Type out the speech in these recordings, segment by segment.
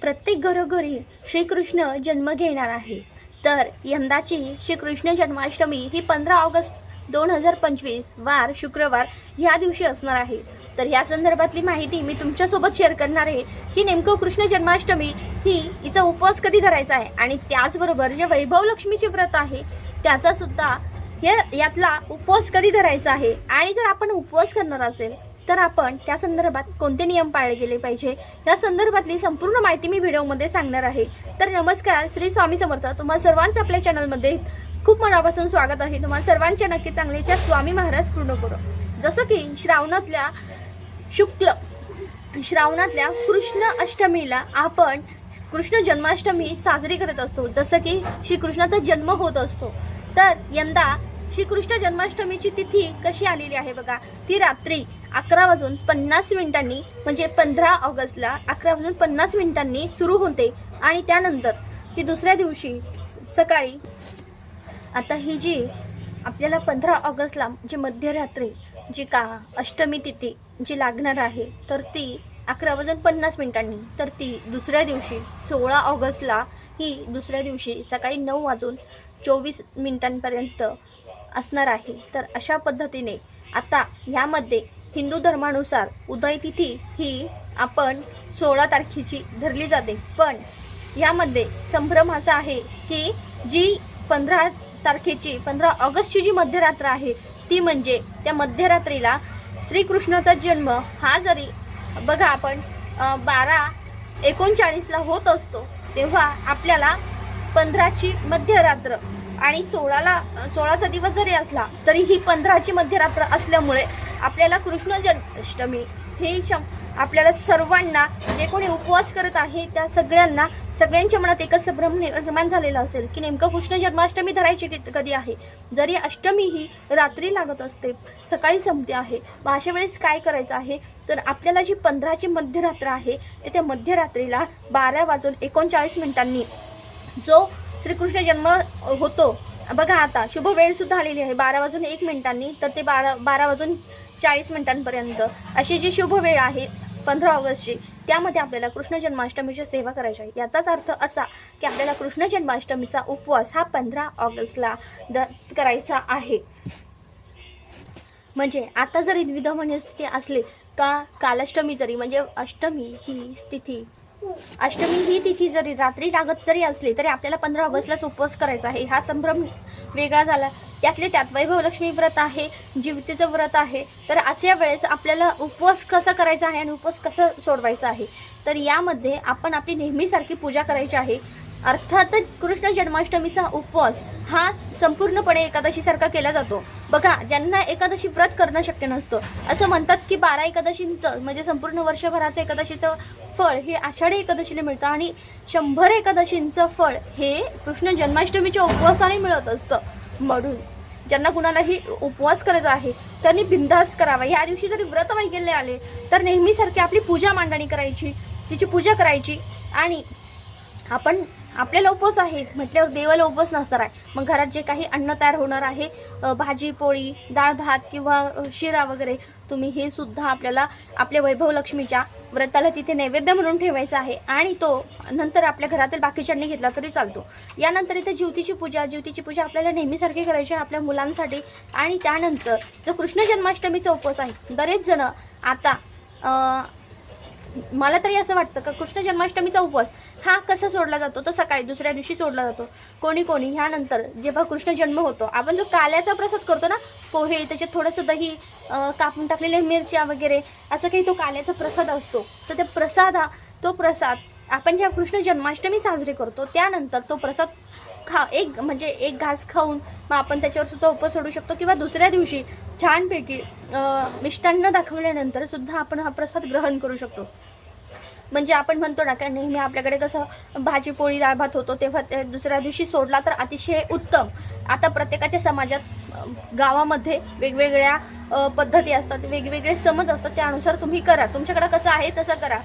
प्रत्येक घरोघरी श्रीकृष्ण जन्म घेणार आहे. तर यंदाची श्रीकृष्ण जन्माष्टमी ही पंधरा ऑगस्ट दोन हजार पंचवीस वार शुक्रवार ह्या दिवशी असणार आहे. तर ह्या संदर्भातली माहिती मी तुमच्यासोबत शेअर करणार आहे की नेमकं कृष्ण जन्माष्टमी ही हिचा उपवास कधी धरायचा आहे आणि त्याचबरोबर जे वैभव लक्ष्मीचे व्रत आहे त्याचा सुद्धा या यातला उपवास कधी धरायचा आहे? आणि जर आपण उपवास करणार असेल तर आपण त्या संदर्भात कोणते नियम पाळले गेले पाहिजे? या संदर्भातली संपूर्ण माहिती मी व्हिडिओमध्ये सांगणार आहे. तर नमस्कार श्री स्वामी समर्थ. तुम्हाला सर्वांचं आपल्या चॅनलमध्ये खूप मनापासून स्वागत आहे. तुम्हाला सर्वांच्या नक्की चांगल्याच्या स्वामी महाराज पूर्ण करू. जसं की श्रावणातल्या शुक्ल श्रावणातल्या कृष्ण अष्टमीला आपण कृष्ण जन्माष्टमी साजरी करत असतो. जसं की श्रीकृष्णाचा जन्म होत असतो. तर यंदा श्रीकृष्ण जन्माष्टमीची तिथी कशी आलेली आहे बघा. ती रात्री अकरा वाजून पन्नास मिनिटांनी म्हणजे पंधरा ऑगस्टला अकरा वाजून पन्नास मिनिटांनी सुरू होते. आणि त्यानंतर ती दुसऱ्या दिवशी स- सकाळी आता ही जी आपल्याला पंधरा ऑगस्टला जी मध्यरात्री जी का अष्टमी तिथी जी लागणार आहे तर ती अकरा वाजून पन्नास मिनिटांनी तर ती दुसऱ्या दिवशी सोळा ऑगस्टला ही दुसऱ्या दिवशी सकाळी नऊ वाजून चोवीस मिनिटांपर्यंत असणार आहे. तर अशा पद्धतीने आता ह्यामध्ये हिंदू धर्मानुसार उदय तिथी ही आपण सोळा तारखेची धरली जाते. पण यामध्ये संभ्रम असा आहे की जी पंधरा तारखेची पंधरा ऑगस्टची जी मध्यरात्र आहे ती म्हणजे त्या मध्यरात्रीला श्रीकृष्णाचा जन्म हा जरी बघा आपण बारा एकोणचाळीसला होत असतो तेव्हा आपल्याला पंधराची मध्यरात्र आणि सोळाला सोळाचा दिवस जरी असला तरी ही पंधराची मध्यरात्र असल्यामुळे आपल्याला कृष्ण जन्माष्टमी ही शं आपल्याला सर्वांना जे कोणी उपवास करत आहे त्या सगळ्यांना सगळ्यांच्या मनात एकच भ्रम निर्माण झालेला असेल की नेमकं कृष्ण जन्माष्टमी धरायची कधी आहे? जरी अष्टमी ही रात्री लागत असते सकाळी संपते आहे मग अशा वेळेस काय करायचं आहे? तर आपल्याला जी पंधराची मध्यरात्र आहे ते त्या मध्यरात्रीला बारा वाजून एकोणचाळीस मिनिटांनी जो श्रीकृष्ण जन्म होतो. बघा आता शुभ वेळ सुद्धा आलेली आहे. बारा वाजून एक मिनिटांनी तर ते बारा बारा वाजून चाळीस मिनिटांपर्यंत. अशी जी शुभ वेळ आहे पंधरा ऑगस्टची त्यामध्ये आपल्याला कृष्ण जन्माष्टमीची सेवा करायची आहे. याचाच अर्थ असा की आपल्याला कृष्ण जन्माष्टमीचा उपवास हा पंधरा ऑगस्टला द करायचा आहे. म्हणजे आता जरी द्विधा स्थिती असली का कालाष्टमी जरी म्हणजे अष्टमी ही स्थिती अष्टमी ही तिथी जरी रात्री लागत जरी असली तरी आपल्याला पंधरा ऑगस्टलाच उपवास करायचा आहे. हा संभ्रम वेगळा झाला. त्यातले त्यात वैभवलक्ष्मी व्रत आहे जीवतीचं व्रत आहे. तर अशा वेळेस आपल्याला उपवास कसा करायचा आहे आणि उपवास कसं सोडवायचा आहे? तर यामध्ये आपण आपली नेहमीसारखी पूजा करायची आहे. अर्थातच कृष्ण जन्माष्टमीचा उपवास हा संपूर्णपणे एकादशीसारखा केला जातो. बघा ज्यांना एकादशी व्रत करणं शक्य नसतं असं म्हणतात की बारा एकादशींचं म्हणजे संपूर्ण वर्षभराचं एकादशीचं फळ हे आषाढी एकादशीला मिळतं आणि शंभर एकादशींचं फळ हे कृष्ण जन्माष्टमीच्या उपवासाने मिळत असतं. म्हणून ज्यांना कुणालाही उपवास करायचा आहे त्यांनी बिंदास करावा. या दिवशी जरी व्रत वैगेले आले तर नेहमीसारखी आपली पूजा मांडणी करायची तिची पूजा करायची आणि आपण आपल्याला उपवास आहे म्हटल्यावर देवाला उपवास नसणार आहे. मग घरात जे काही अन्न तयार होणार आहे भाजी पोळी डाळ भात किंवा शिरा वगैरे तुम्ही हे सुद्धा आपल्याला आपल्या वैभव लक्ष्मीच्या व्रताला तिथे नैवेद्य म्हणून ठेवायचा आहे आणि तो नंतर आपल्या घरातील बाकीच्यांनी घेतला तरी चालतो. यानंतर इथे ज्योतीची पूजा ज्योतीची पूजा आपल्याला नेहमीसारखी करायची आहे आपल्या मुलांसाठी आणि त्यानंतर जो कृष्ण जन्माष्टमीचा उपवास आहे बरेच जण आता मला तरी असं वाटतं का कृष्ण जन्माष्टमीचा उपवास हा कसा सोडला जातो? तो सकाळी दुसऱ्या दिवशी सोडला जातो. कोणी कोणी ह्यानंतर जेव्हा कृष्ण जन्म होतो आपण जो काल्याचा प्रसाद करतो ना पोहे त्याच्यात थोडंसं दही कापून टाकलेल्या मिरच्या वगैरे असं काही तो काल्याचा प्रसाद असतो. तर त्या प्रसाद हा तो प्रसाद आपण जेव्हा कृष्ण जन्माष्टमी साजरी करतो त्यानंतर तो प्रसाद खा एक म्हणजे एक घास खाऊन मग आपण त्याच्यावर सुद्धा उपवास सोडू शकतो किंवा दुसऱ्या दिवशी छानपैकी मिष्टान्न दाखवल्यानंतर सुद्धा आपण हा प्रसाद ग्रहण करू शकतो. म्हणजे आपण म्हणतो ना का नेहमी आपल्याकडे कसं भाजी पोळी डाळ भात होतो तेव्हा ते दुसऱ्या दिवशी सोडला तर अतिशय उत्तम. आता प्रत्येकाच्या समाजात गावामध्ये वेगवेगळ्या पद्धती असतात वेगवेगळे समज असतात त्यानुसार तुम्ही करा. तुमच्याकडे कसं आहे तसं करा.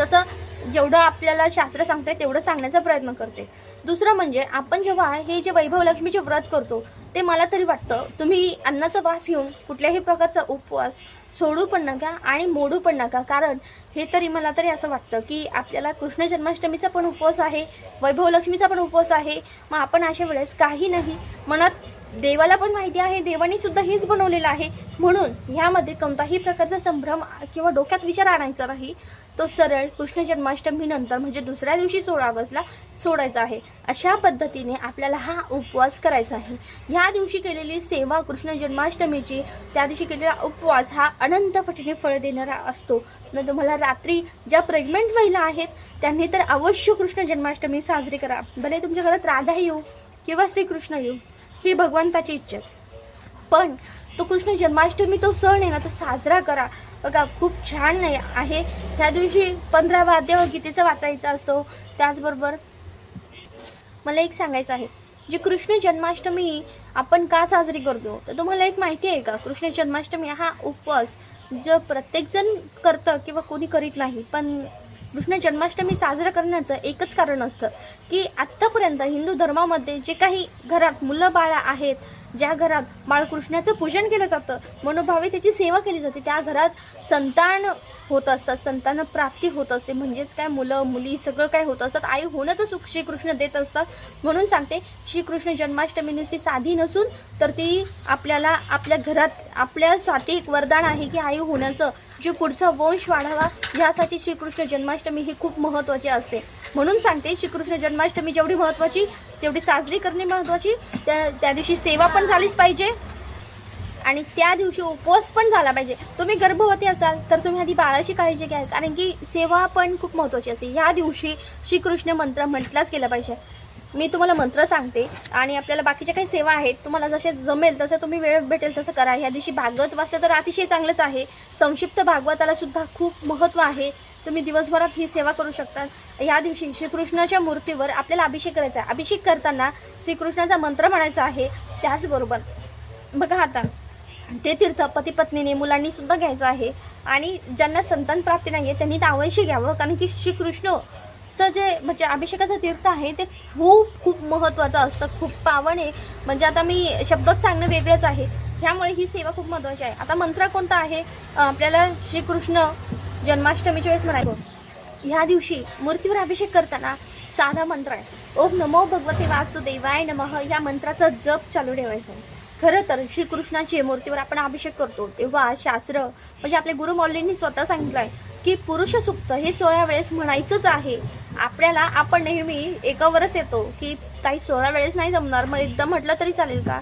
तसं जेवढं आपल्याला शास्त्र सांगते तेवढं सांगण्याचा प्रयत्न करते. दुसरं म्हणजे आपण जेव्हा हे जे वैभव लक्ष्मीचे व्रत करतो ते मला तरी वाटतं तुम्ही अन्नाचा वास घेऊन कुठल्याही प्रकारचा उपवास सोडू पण नका आणि मोडू पण नका. कारण हे तरी मला तरी असं वाटतं की आपल्याला कृष्ण जन्माष्टमीचा पण उपवास आहे वैभव लक्ष्मीचा पण उपवास आहे. मग आपण अशा वेळेस काही नाही मनात देवाला पण माहिती आहे देवाने सुद्धा हेच बनवलेलं आहे. म्हणून ह्यामध्ये कोणताही प्रकारचा संभ्रम किंवा डोक्यात विचार आणायचा नाही. तो सरळ कृष्ण जन्माष्टमीनंतर म्हणजे दुसऱ्या दिवशी सोळा ऑगस्टला सोडायचा आहे. अशा पद्धतीने आपल्याला हा उपवास करायचा आहे. ह्या दिवशी केलेली सेवा कृष्ण जन्माष्टमीची त्या दिवशी केलेला उपवास हा अनंत पटीने फळ देणारा असतो. न तुम्हाला रात्री ज्या प्रेग्नंट महिला आहेत त्यांनी तर अवश्य कृष्ण जन्माष्टमी साजरी करा. भले तुमच्या घरात राधा येऊ किंवा श्रीकृष्ण येऊ. ही भगवंताची इच्छा आहे. पण तो कृष्ण जन्माष्टमी तो सण आहे ना तो साजरा करा. बघा खूप छान नाही आहे. त्या दिवशी पंधरा वाद्य गीतेचा वाचायचा असतो. त्याचबरोबर मला एक सांगायचं आहे. जी कृष्ण जन्माष्टमी आपण का साजरी करतो? तर तुम्हाला एक माहिती आहे का? कृष्ण जन्माष्टमी हा उपवास जो प्रत्येकजण करतं किंवा कोणी करीत नाही. पण कृष्ण जन्माष्टमी साजरा करण्याचं एकच कारण असतं की आत्तापर्यंत हिंदू धर्मामध्ये जे काही घरात मुलं बाळा आहेत ज्या घरात बाळकृष्णाचं पूजन केलं जातं मनोभावे त्याची सेवा केली जाते त्या घरात संतान होत असतात संतान प्राप्ती होत असते. म्हणजेच काय? मुलं मुली सगळं काय होत असतात आई होण्याचं सुख श्रीकृष्ण देत असतात. म्हणून सांगते श्रीकृष्ण जन्माष्टमी नुसती साधी नसून तर ती आपल्याला आपल्या घरात आपल्यासाठी एक वरदान आहे की आई होण्याचं जे पुढचा वंश वाढावा यासाठी श्रीकृष्ण जन्माष्टमी ही खूप महत्त्वाची असते. म्हणून सांगते श्रीकृष्ण जन्माष्टमी जेवढी महत्त्वाची तेवढी साजरी करणे महत्त्वाची त्या त्या दिवशी सेवा पण झालीच पाहिजे. आणि त्या दिवशी उपवास पण झाला पाहिजे. तुम्ही गर्भवती असाल तर तुम्ही आधी बाळाची काळजी घ्या. कारण की सेवा पण खूप महत्त्वाची असते. ह्या दिवशी श्रीकृष्ण मंत्र म्हटलाच गेला पाहिजे. मी तुम्हाला मंत्र सांगते. आणि आपल्याला बाकीच्या काही सेवा आहेत तुम्हाला जसे जमेल तसं तुम्ही वेळ भेटेल तसं करा. ह्या दिवशी भागवत वाचलं तर अतिशय चांगलंच आहे. संक्षिप्त भागवताला सुद्धा खूप महत्त्व आहे. तुम्ही दिवसभरात ही सेवा करू शकता. या दिवशी श्रीकृष्णाच्या मूर्तीवर आपल्याला अभिषेक करायचा आहे. अभिषेक करताना श्रीकृष्णाचा मंत्र म्हणायचा आहे त्याचबरोबर बघा आता ते तीर्थ पती पत्नीने मुलांनी सुद्धा घ्यायचं आहे आणि ज्यांना संतान प्राप्ती नाही आहे त्यांनी ते अवश्य घ्यावं. कारण की श्रीकृष्णचं जे म्हणजे अभिषेकाचं तीर्थ आहे ते खूप खूप महत्त्वाचं असतं. खूप पावन आहे म्हणजे आता मी शब्दात सांगणं वेगळंच आहे. ह्यामुळे ही सेवा खूप महत्त्वाची आहे. आता मंत्र कोणता आहे? आपल्याला श्रीकृष्ण जन्माष्टमीच्या वेळेस म्हणायचं. ह्या दिवशी मूर्तीवर अभिषेक करताना साधा मंत्र आहे. ओम नमो भगवते वासुदेवाय नमः या मंत्राचा जप चालू ठेवायचा. आहे. खरं तर श्रीकृष्णाची मूर्तीवर आपण अभिषेक करतो तेव्हा शास्त्र म्हणजे आपले गुरु मौलींनी स्वतः सांगितलं आहे की पुरुष सुक्त हे सोळा वेळेस म्हणायचंच आहे. आपल्याला आपण नेहमी एकावरच येतो की काही सोळा वेळेस नाही जमणार मग एकदा म्हटलं तरी चालेल का?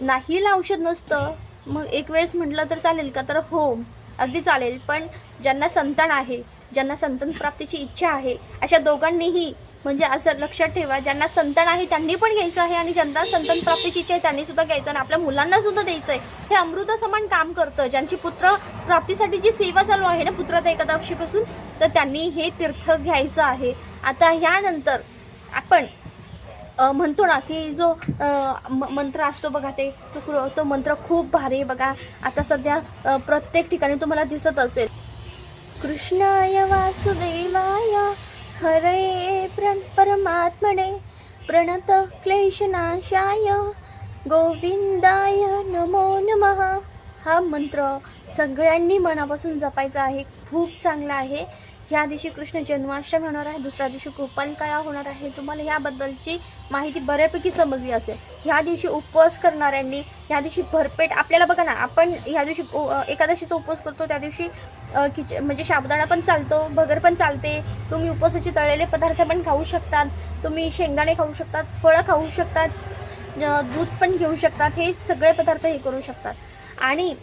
नाहीला औषध नसतं मग एक वेळेस म्हटलं तर चालेल का? तर हो अगदी चालेल पण ज्यांना संतान आहे ज्यांना संतान प्राप्तीची इच्छा आहे अशा दोघांनीही म्हणजे असं लक्षात ठेवा ज्यांना संतान आहे त्यांनी पण घ्यायचं आहे आणि ज्यांना संतान प्राप्तीची इच्छा आहे त्यांनी सुद्धा घ्यायचं आणि आपल्या मुलांना सुद्धा द्यायचं आहे हे अमृत समान काम करतं ज्यांची पुत्र प्राप्तीसाठी जी सेवा चालू आहे ना पुत्रता एकादशीपासून तर त्यांनी हे तीर्थ घ्यायचं आहे. आता ह्यानंतर आपण म्हणतो ना की जो मंत्र असतो बघा ते तो क्र- तो मंत्र खूप भारी बघा. आता सध्या प्रत्येक ठिकाणी तुम्हाला दिसत असेल. कृष्णाय वासुदेवाय हरे परमात्मने. प्रणत क्लेशनाशाय गोविंदाय नमो नमः. हा मंत्र सगळ्यांनी मनापासून जपायचा आहे. खूप चांगला आहे. ह्या दिवशी कृष्ण जन्माष्टमी होणार आहे दुसऱ्या दिवशी गोपालकाळा होणार आहे. तुम्हाला ह्याबद्दलची माहिती बऱ्यापैकी समजली असेल. ह्या दिवशी उपवास करणाऱ्यांनी ह्या दिवशी भरपेट आपल्याला बघा ना आपण ह्या दिवशी एकादशीचा उपवास करतो त्या दिवशी किच खिच म्हणजे साबुदाणा पण चालतो भगर पण चालते. तुम्ही उपवासाचे तळलेले पदार्थ पण खाऊ शकतात. तुम्ही शेंगदाणे खाऊ शकतात फळं खाऊ शकतात दूध पण घेऊ शकतात. हे सगळे पदार्थ हे करू शकतात. आणि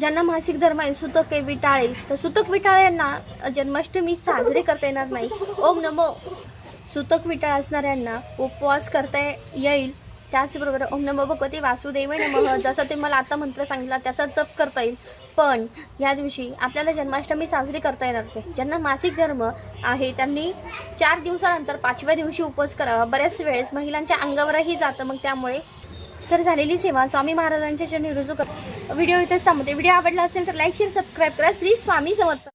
ज्यांना मासिक धर्म आहे सुतक विटाळे. तर सुतक विटाळ्यांना जन्माष्टमी साजरी करता येणार नाही. ओम नमो. सुतक विटाळ असणाऱ्यांना उपवास करता येईल. त्याचबरोबर ओम नमो भगवती वासुदेव नमः. जसं ते मला आता मंत्र सांगितला त्याचा जप करता येईल. पण या दिवशी आपल्याला जन्माष्टमी साजरी करता येणार नाही. ज्यांना मासिक धर्म आहे त्यांनी चार दिवसानंतर पाचव्या दिवशी उपवास करावा. बऱ्याच वेळेस महिलांच्या अंगावरही जातं मग त्यामुळे तर झालेली सेवा. स्वामी महाराजांच्या चरणी रुजू कर व्हिडिओ इथेच थांबते व्हिडिओ आवडला असेल तर लाईक शेअर सबस्क्राईब करा. श्री स्वामी समर्थ